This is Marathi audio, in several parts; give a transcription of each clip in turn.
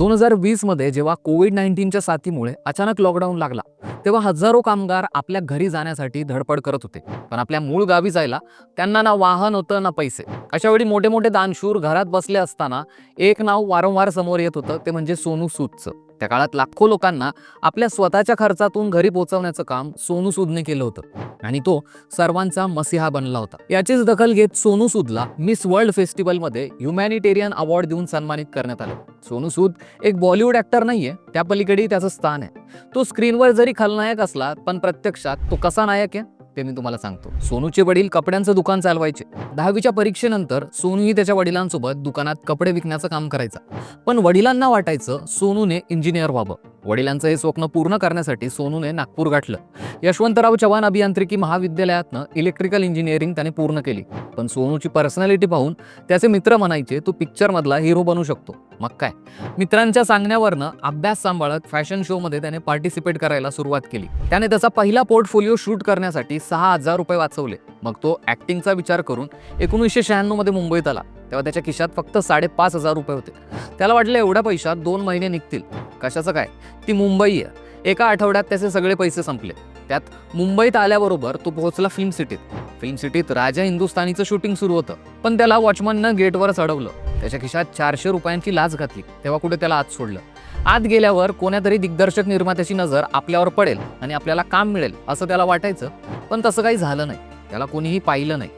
दोन हजार वीसमध्ये जेव्हा कोविड नाईन्टीनच्या साथीमुळे अचानक लॉकडाऊन लागला तेव्हा हजारो कामगार आपल्या घरी जाण्यासाठी धडपड करत होते. पण आपल्या मूळ गावी जायला त्यांना ना वाहन होतं ना पैसे. अशा वेळी मोठे मोठे दानशूर घरात बसले असताना एक नाव वारंवार समोर येत होतं ते म्हणजे सोनू सूदचं त्या काळात लाखो लोकांना आपल्या स्वतःच्या खर्चातून घरी पोहोचवण्याचं काम सोनू सूदने केलं होतं. आणि तो सर्वांचा मसिहा बनला होता. याचीच दखल घेत सोनू सूदला मिस वर्ल्ड फेस्टिवलमध्ये ह्युमॅनिटेरियन अवॉर्ड देऊन सन्मानित करण्यात आलं. सोनू सूद एक बॉलिवूड ऍक्टर नाहीये त्या पलीकडेही त्याचं स्थान आहे. तो स्क्रीनवर जरी खलनायक असला पण प्रत्यक्षात तो कसा नायक आहे? ते मी तुम्हाला सांगतो. सोनूचे वडील कपड्यांचं दुकान चालवायचे. दहावीच्या परीक्षेनंतर सोनूही त्याच्या वडिलांसोबत दुकानात कपडे विकण्याचं काम करायचा. पण वडिलांना वाटायचं सोनूने इंजिनियर व्हावं. वडिलांचं हे स्वप्न पूर्ण करण्यासाठी सोनूने नागपूर गाठलं. यशवंतराव चव्हाण अभियांत्रिकी महाविद्यालयातनं इलेक्ट्रिकल इंजिनिअरिंग त्याने पूर्ण केली. पण सोनूची पर्सनॅलिटी पाहून त्याचे मित्र म्हणायचे तू पिक्चरमधला हिरो बनू शकतो. मग काय? मित्रांच्या सांगण्यावरनं अभ्यास सांभाळत फॅशन शोमध्ये त्याने पार्टिसिपेट करायला सुरुवात केली. त्याने त्याचा पहिला पोर्टफोलिओ शूट करण्यासाठी सहा हजार रुपये वाचवले. मग तो ऍक्टिंगचा विचार करून एकोणीसशे शहाण्णवमध्ये मुंबईत आला. तेव्हा त्याच्या खिशात फक्त साडेपाच हजार रुपये होते. त्याला वाटलं एवढ्या पैशात दोन महिने निघतील. कशाचं काय? ती मुंबई आहे. एका आठवड्यात त्याचे सगळे पैसे संपले. त्यात मुंबईत आल्याबरोबर तो पोहोचला फिल्म सिटीत. फिल्म सिटीत राजा हिंदुस्थानीचं शूटिंग सुरू होतं. पण त्याला वॉचमननं गेटवर चढवलं. त्याच्या खिशात चारशे रुपयांची लाच घातली. तेव्हा कुठे त्याला आत सोडलं? आत गेल्यावर कोण्यातरी दिग्दर्शक निर्मात्याची नजर आपल्यावर पडेल आणि आपल्याला काम मिळेल असं त्याला वाटायचं. पण तसं काही झालं नाही. त्याला कोणीही पाहिलं नाही.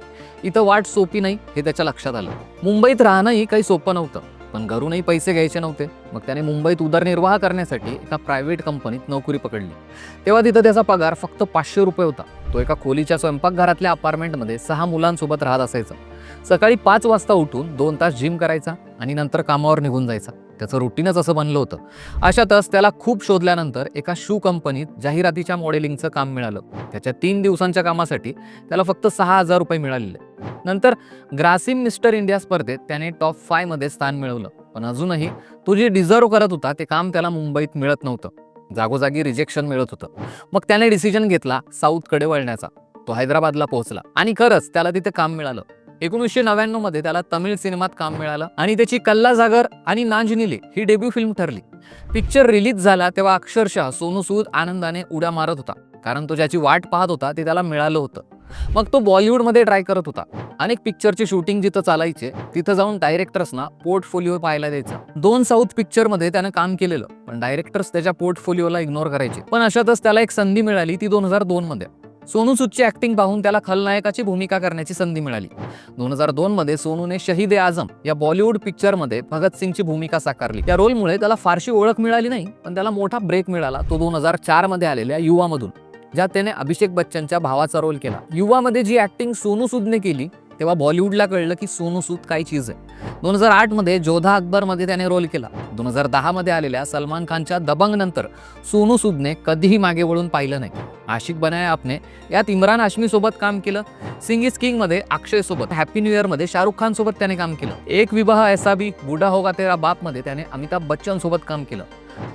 इथं वाट सोपी नाही हे त्याच्या लक्षात आलं. मुंबईत राहणंही काही सोपं नव्हतं पण घरूनही पैसे घ्यायचे नव्हते. मग त्याने मुंबईत उदरनिर्वाह करण्यासाठी एका प्रायव्हेट कंपनीत नोकरी पकडली. तेव्हा तिथं त्याचा पगार फक्त पाचशे रुपये होता. तो एका खोलीच्या स्वयंपाकघरातल्या अपार्टमेंटमध्ये सहा मुलांसोबत राहत असायचा. सकाळी पाच वाजता उठून दोन तास जिम करायचा आणि नंतर कामावर निघून जायचा. त्याचं रुटीनच असं बनलं होतं. अशातच त्याला खूप शोधल्यानंतर एका शू कंपनीत जाहिरातीच्या मॉडेलिंगचं काम मिळालं. त्याच्या तीन दिवसांच्या कामासाठी त्याला फक्त सहा हजार रुपये मिळालेले. नंतर ग्रासिम मिस्टर इंडिया स्पर्धेत त्याने टॉप फायमध्ये स्थान मिळवलं. पण अजूनही तो जे डिझर्व करत होता ते काम त्याला मुंबईत मिळत नव्हतं. जागोजागी रिजेक्शन मिळत होतं. मग त्याने डिसिजन घेतला साऊथकडे वळण्याचा. तो हैदराबादला पोहोचला. आणि खरंच त्याला तिथे काम मिळालं. एकोणीसशे नव्याण्णवमध्ये त्याला तमिळ सिनेमात काम मिळालं आणि त्याची कल्ला जागर आणि नांजनिले ही डेब्यू फिल्म ठरली. पिक्चर रिलीज झाला तेव्हा अक्षरशः सोनू सूद आनंदाने उड्या मारत होता. कारण तो ज्याची वाट पाहत होता ते त्याला मिळालं होतं. मग तो बॉलिवूडमध्ये ट्राय करत होता. अनेक पिक्चरची शूटिंग जिथं चालायचे तिथं जाऊन डायरेक्टर्सना पोर्टफोलिओ पाहायला द्यायचा. दोन साऊथ पिक्चरमध्ये त्यानं काम केलेलं पण डायरेक्टर्स त्याच्या पोर्टफोलिओला इग्नोर करायचे. पण अशातच त्याला एक संधी मिळाली ती दोन हजार दोन मध्ये सोनू सूदची ऍक्टिंग पाहून त्याला खलनायकाची भूमिका करण्याची संधी मिळाली. दोन हजार दोन मध्ये सोनूने शहीद ए आझम या बॉलिवूड पिक्चरमध्ये भगतसिंगची भूमिका साकारली. त्या रोलमुळे त्याला फारशी ओळख मिळाली नाही पण त्याला मोठा ब्रेक मिळाला तो दोन हजार चारमध्ये आलेल्या युवामधून ज्यात त्याने अभिषेक बच्चनच्या भावाचा रोल केला. युवामध्ये जी ऍक्टिंग सोनू सूदने केली तेव्हा बॉलिवूडला कळलं की सोनू सूद काय चीज आहे. दोन हजार आठमध्ये जोधा अकबरमध्ये त्याने रोल केला. दोन हजार दहामध्ये आलेल्या सलमान खानच्या दबंगनंतर सोनू सूदने कधीही मागे वळून पाहिलं नाही. आशिक बनाया आपने यात इम्रान हाश्मीसोबत काम केलं सिंग इज किंगमध्ये अक्षय सोबत हॅपी न्यू इयरमध्ये शाहरुख खान सोबत त्याने काम केलं. एक विवाह ऐसा भी बुढा होगा तेरा बापमध्ये त्याने अमिताभ बच्चन सोबत काम केलं.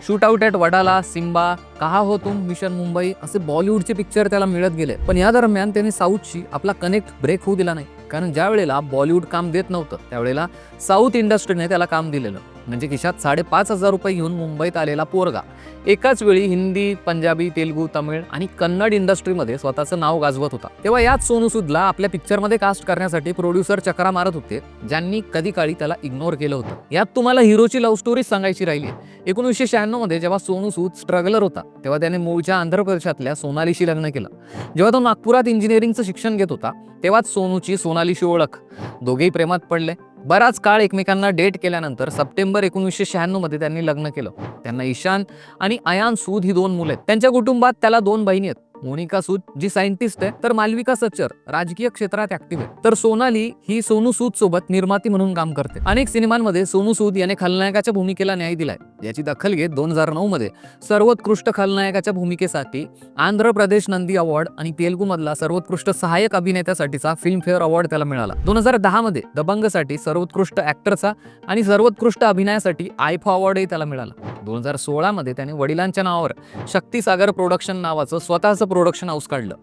Shoot out at Wadala Simmba कहा हो तुम मिशन मुंबई असे बॉलिवूडचे पिक्चर त्याला मिळत गेले. पण या दरम्यान त्याने साऊथशी आपला कनेक्ट ब्रेक होऊ दिला नाही. कारण ज्या वेळेला बॉलिवूड काम देत नव्हतं त्यावेळेला साऊथ इंडस्ट्रीने त्याला काम दिलेलं. म्हणजे खिशात साडेपाच हजार रुपये घेऊन मुंबईत आलेला पोरगा. एकाच वेळी हिंदी पंजाबी तेलुगू तमिळ आणि कन्नड इंडस्ट्रीमध्ये स्वतःचं नाव गाजवत होता. तेव्हा याच सोनू सूदला आपल्या पिक्चरमध्ये कास्ट करण्यासाठी प्रोड्युसर चक्रा मारत होते ज्यांनी कधी काळी त्याला इग्नोर केलं होतं. यात तुम्हाला हिरोची लव्ह स्टोरी सांगायची राहिली. एकोणीसशे शहाण्णवमध्ये जेव्हा सोनू सूद स्ट्रगलर होता तेव्हा त्याने मूळच्या आंध्र प्रदेशातल्या सोनालीशी लग्न केलं. जेव्हा तो नागपुरात इंजिनिअरिंगचं शिक्षण घेत होता तेव्हाच सोनूची सोनालीशी ओळख. दोघेही प्रेमात पडले. बराच काळ एकमेकांना डेट केल्यानंतर सप्टेंबर एकोणीसशे शहाण्णवमध्ये त्यांनी लग्न केलं. त्यांना ईशान आणि अयान सूद ही दोन मुलं आहेत. त्यांच्या कुटुंबात त्याला दोन बहिणी आहेत. मोनिका सूद जी सायंटिस्ट आहे तर मालविका सच्चर राजकीय क्षेत्रात ऍक्टिव्ह आहे. तर सोनाली ही सोनू सूद सोबत निर्माती म्हणून काम करते. अनेक सिनेमांमध्ये सोनू सूद याने खलनायकाच्या भूमिकेला न्याय दिलाय. याची दखल घेत दोन हजार नऊ मध्ये सर्वोत्कृष्ट खलनायकाच्या भूमिकेसाठी आंध्र प्रदेश नंदी अवॉर्ड आणि तेलुगू मधला सर्वोत्कृष्ट सहाय्यक अभिनेत्यासाठीचा फिल्मफेअर अवॉर्ड त्याला मिळाला. दोन हजार दहा मध्ये दबंगसाठी सर्वोत्कृष्ट ऍक्टरचा आणि सर्वोत्कृष्ट अभिनयासाठी आयफा अवॉर्डही त्याला मिळाला. दोन हजार सोळा मध्ये त्याने वडिलांच्या नावावर शक्तिसागर प्रोडक्शन नावाचं स्वतःचं प्रोडक्शन हाऊस काढलं.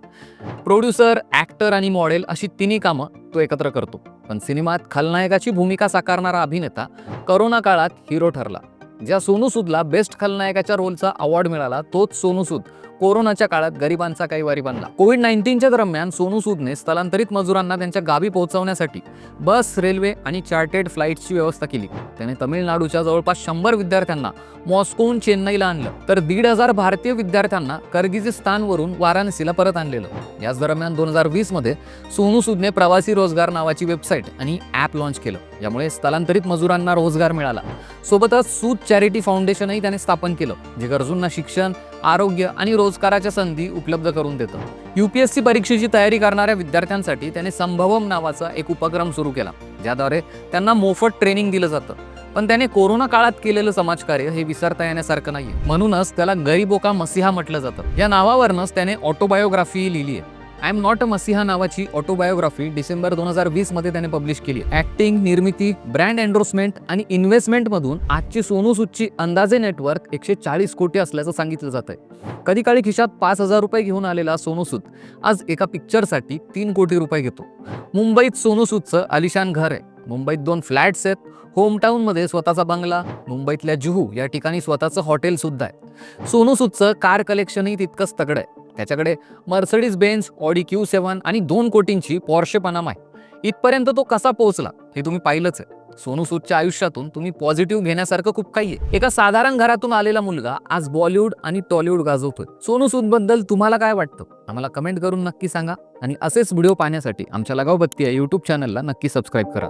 प्रोड्युसर ऍक्टर आणि मॉडेल अशी तिन्ही कामं तो एकत्र करतो. पण सिनेमात खलनायकाची भूमिका साकारणारा अभिनेता करोना काळात हिरो ठरला. ज्या सोनू सूदला बेस्ट खलनायकाच्या रोलचा अवॉर्ड मिळाला तोच सोनू सूद कोरोनाच्या काळात गरिबांचा कैवारी बनला. कोविड नाईन्टीनच्या दरम्यान सोनू सूदने स्थलांतरित मजुरांना त्यांच्या गावी पोहोचवण्यासाठी बस रेल्वे आणि चार्टेड फ्लाईट्सची व्यवस्था केली. त्याने तमिळनाडूच्या जवळपास शंभर विद्यार्थ्यांना मॉस्कोहून चेन्नईला आणलं तर दीड हजार भारतीय विद्यार्थ्यांना कर्गिजिस्तानवरून वाराणसीला परत आणलेलं. याच दरम्यान दोन हजार वीसमध्ये सोनू सूदने प्रवासी रोजगार नावाची वेबसाईट आणि ॲप लॉन्च केलं. यामुळे स्थलांतरित मजुरांना रोजगार मिळाला. सोबतच सूद चॅरिटी फाउंडेशनही त्याने स्थापन केलं जे गरजूंना शिक्षण आरोग्य आणि रोजगाराच्या संधी उपलब्ध करून देतं. यू पी एस सी परीक्षेची तयारी करणाऱ्या विद्यार्थ्यांसाठी त्याने संभवम नावाचा एक उपक्रम सुरू केला ज्याद्वारे त्यांना मोफत ट्रेनिंग दिलं जातं. पण त्याने कोरोना काळात केलेलं समाजकार्य हे विसरता येण्यासारखं नाहीये. म्हणूनच त्याला गरीबो का मसिहा म्हटलं जातं. या नावावरनच त्याने ऑटोबायोग्राफी लिहिली आहे I am not a messiah नावाची ऑटोबायोग्राफी डिसेंबर दोन हजार वीसमध्ये त्याने पब्लिश केली. ऍक्टिंग निर्मिती ब्रँड एन्डोर्समेंट आणि इन्व्हेस्टमेंटमधून आजची सोनू सूदची अंदाजे नेटवर्क एकशे चाळीस कोटी असल्याचं सांगितलं जात आहे कधी काळी खिशात पाच हजार रुपये घेऊन आलेला सोनू सूद आज एका पिक्चरसाठी तीन कोटी रुपये घेतो. मुंबईत सोनू सूदचं आलिशान घर आहे. मुंबईत दोन फ्लॅट्स आहेत. होमटाऊनमध्ये स्वतःचा बंगला मुंबईतल्या जुहू या ठिकाणी स्वतःचं हॉटेल सुद्धा आहे. सोनू सूदचं कार कलेक्शनही तितकंच तगडं आहे. त्याच्याकडे Mercedes Benz Audi Q seven आणि दोन कोटींची पॉर्शे पनाम आहे. इथपर्यंत तो कसा पोहोचला हे तुम्ही पाहिलंच आहे. सोनू सूदच्या आयुष्यातून तुम्ही पॉझिटिव्ह घेण्यासारखं खूप काही आहे. एका साधारण घरातून आलेला मुलगा आज बॉलिवूड आणि टॉलिवूड गाजवतोय. सोनू सूदबद्दल तुम्हाला काय वाटतं? आम्हाला कमेंट करून नक्की सांगा आणि असेच व्हिडिओ पाहण्यासाठी आमच्या लगावबत्ती या यूट्यूब चॅनलला नक्की सबस्क्राईब करा.